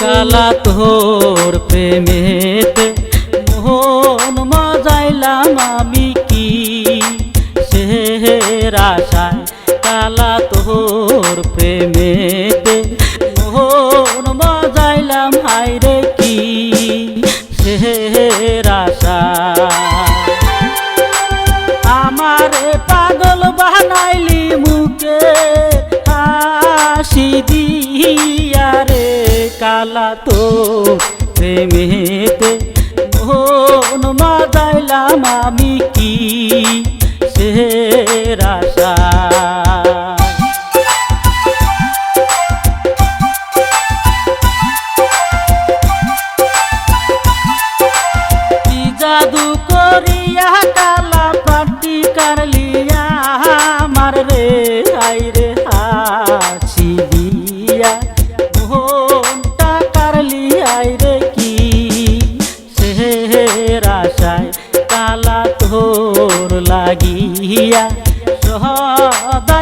কালা তোর প্রেমেতে মন মজাইলাম আমি কি? সে রাশায় কালা তোর প্রেমেতে দিয়ারে কালা তো প্রেমেতে মন মাদাইলাম তোর লাগিয়া সহদা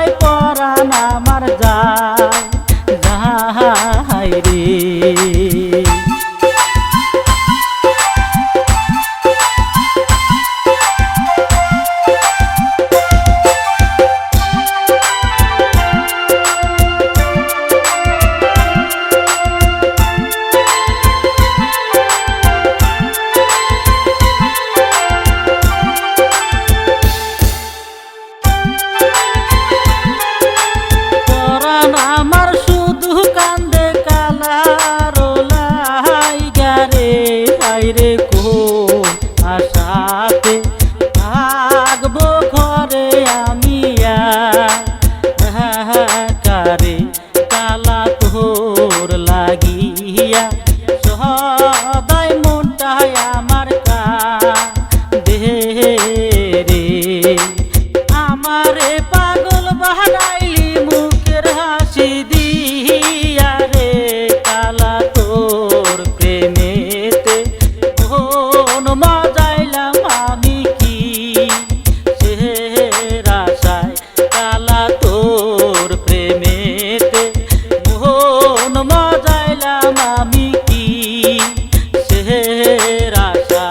সুখের আশা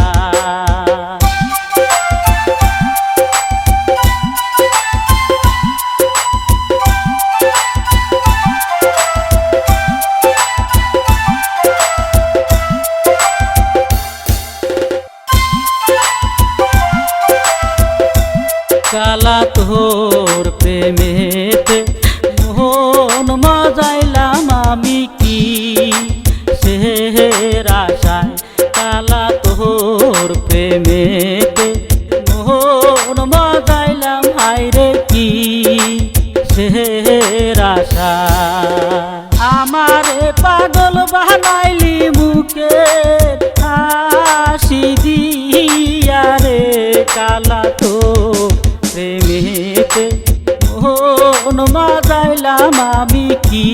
কালা তোর প্রেমের প্রেমেতে মোহন মজাইলাম হাইরে কি সেহের আশা। আমারে পাগল বানাইলি মুখে, হাসি দিয়া রে কালা তো প্রেমেতে মোহন মজাইলাম আমি কি